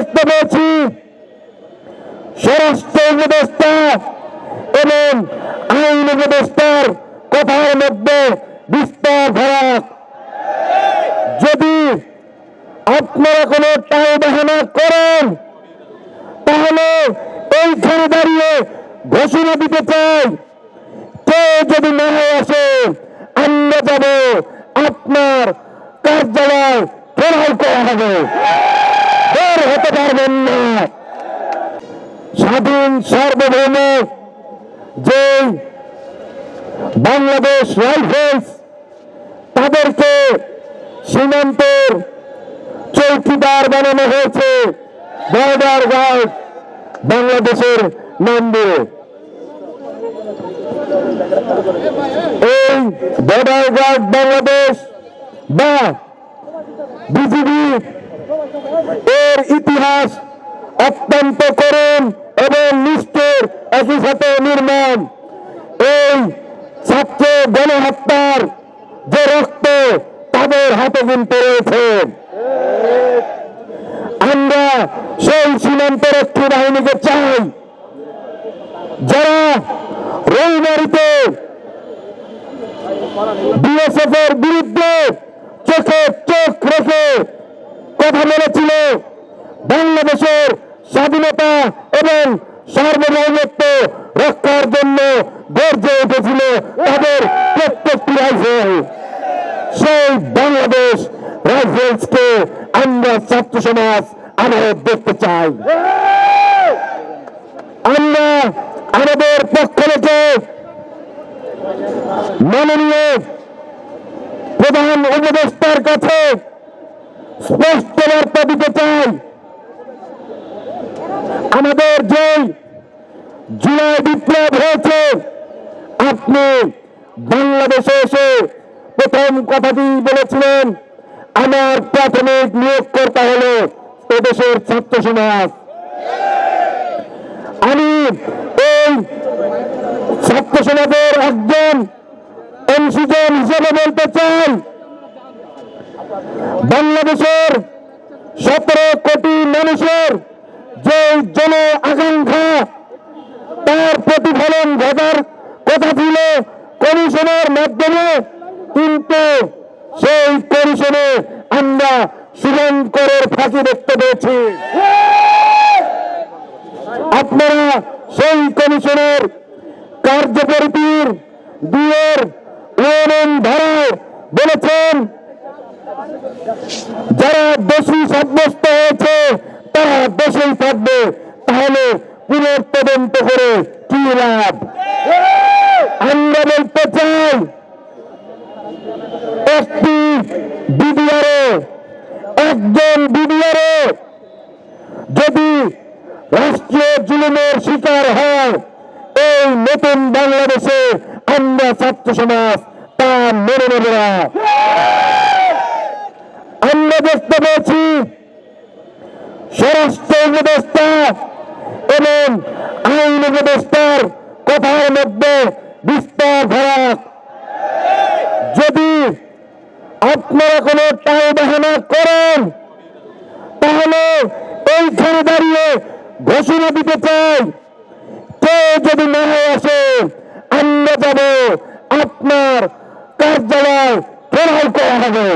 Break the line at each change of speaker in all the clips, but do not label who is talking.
দেখতে পেয়েছি। স্বরাষ্ট্র উপদেষ্টা এবং আইন উপদেষ্টার কথার মধ্যে বিস্তার ফারাক যদি আপনারা কোনো টাই বাহানা করেন, তাহলে এইখানে দাঁড়িয়ে ঘোষণা দিতে চাই। কেউ যদি না আসে, আমরা যাব আপনার কার্যালয় ফেরাল করা হবে। বের হতে পারবেন না। স্বাধীন সার্বভৌম যে বাংলাদেশ রাইফেলস, তাদেরকে সীমান্তের চৌকিদার বানানো হয়েছে বর্ডার গার্ড বাংলাদেশের নাম দিয়ে। এই বর্ডার গার্ড বাংলাদেশ বা বিজিবি এর ইতিহাস অত্যন্ত করুণ এবং নিষ্ঠুর একই সাথে নির্মম এই ছাত্র গণহত্যার যে রক্ত তাদের হাতে কিন্তু রয়েছে। আমরা সেই সীমান্তরক্ষী বাহিনীকে চাই। যারা রবিবারিতে বিএসএফ এর বিরুদ্ধে চোখে চোখ রেখে কথা বলেছিল বাংলাদেশের স্বাধীনতা এবং সার্বভৌমত্ব রক্ষার জন্য গর্জে উঠেছিল তাদের প্রত্যেকটি রাইফেল। সেই বাংলাদেশ রাইফেলসকে আমরা ছাত্র সমাজ আরও দেখতে চাই। আমরা আমাদের পক্ষ থেকে মাননীয় প্রধান উপদেষ্টার কাছে বার্তা দিতে চাই আমাদের যে জুলাই বিপ্লব হয়েছে, আপনি বাংলাদেশে এসে প্রথম কথাটি বলেছিলেন, আমার প্রাথমিক নিয়োগকর্তা হলো এদেশের ছাত্র সমাজ। আমি এই ছাত্র সমাজের একজন অংশীজন হিসেবে বলতে চাই, বাংলাদেশের সতেরো কোটি মানুষের যে জন আকাঙ্ক্ষা তার প্রতিফলন ঘটার কথা ছিল কমিশনের মাধ্যমে, কিন্তু সেই কমিশনে আমরা শুভঙ্করের ফাঁকি দেখতে পেয়েছি। আপনারা সেই কমিশনের কার্যপরিধির দুয়ের ইউনিয়ন ধারায় বলেছেন, যারা দোষী সাব্যস্ত হয়েছে তারা দোষী থাকবে তাহলে পুনর্তদন্ত করে কি লাভ আমরা বলতে চাই একটি বিডিআরও একজন বিডিআরও যদি রাষ্ট্রীয় জুলুমের শিকার হয়। এই নতুন বাংলাদেশে আমরা ছাত্র সমাজ তা মেনে নেব না। আমরা দেখতে পেয়েছি স্বরাষ্ট্র উপদেষ্টা এবং আইন উপদেষ্টার কথার মধ্যে বিস্তার ফারাক যদি আপনারা কোনো টাই বাহানা করেন, তাহলে এইখানে দাঁড়িয়ে ঘোষণা দিতে চাই। কে যদি না আসে, আমরা যাব আপনার কার্যালয় ফেরাল করা হবে।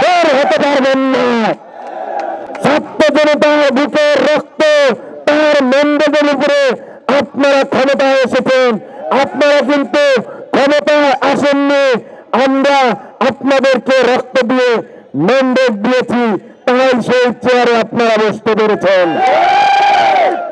বের হতে পারবেন না। জনতার বুকের রক্ত, তার উপরে আপনারা ক্ষমতায় এসেছেন। আপনারা কিন্তু ক্ষমতায় আসেননি। আমরা আপনাদেরকে রক্ত দিয়ে ম্যান্ডেট দিয়েছি, তাই সেই চেয়ারে আপনারা বসতে পেরেছেন। ¡Sí!